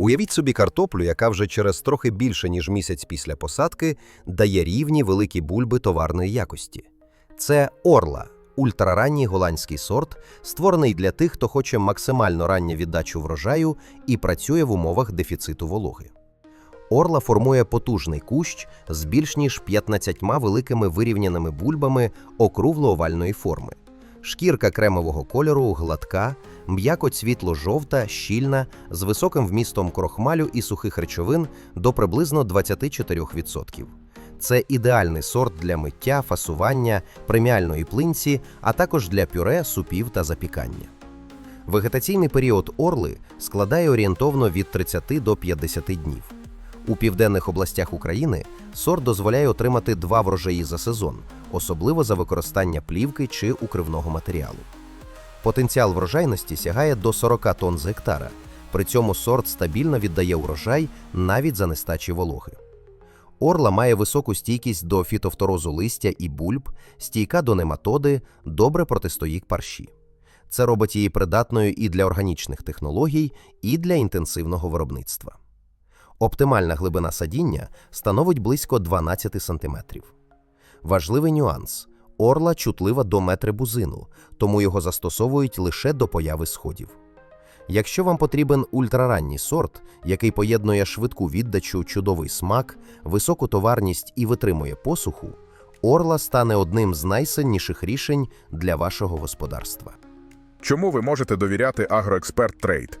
Уявіть собі картоплю, яка вже через трохи більше ніж місяць після посадки дає рівні великі бульби товарної якості. Це орла, ультраранній голландський сорт, створений для тих, хто хоче максимально ранню віддачу врожаю і працює в умовах дефіциту вологи. Орла формує потужний кущ з більш ніж 15 великими вирівняними бульбами округло-овальної форми. Шкірка кремового кольору гладка, м'яко світло-жовта, щільна, з високим вмістом крохмалю і сухих речовин до приблизно 24%. Це ідеальний сорт для миття, фасування, преміальної плинці, а також для пюре, супів та запікання. Вегетаційний період орли складає орієнтовно від 30 до 50 днів. У південних областях України сорт дозволяє отримати два врожаї за сезон, особливо за використання плівки чи укривного матеріалу. Потенціал врожайності сягає до 40 тонн з гектара. При цьому сорт стабільно віддає урожай навіть за нестачі вологи. Орла має високу стійкість до фітофторозу листя і бульб, стійка до нематоди, добре протистоїть парші. Це робить її придатною і для органічних технологій, і для інтенсивного виробництва. Оптимальна глибина садіння становить близько 12 см. Важливий нюанс: орла чутлива до метрибузину, тому його застосовують лише до появи сходів. Якщо вам потрібен ультраранній сорт, який поєднує швидку віддачу, чудовий смак, високу товарність і витримує посуху, орла стане одним з найсильніших рішень для вашого господарства. Чому ви можете довіряти Агроексперт Трейд?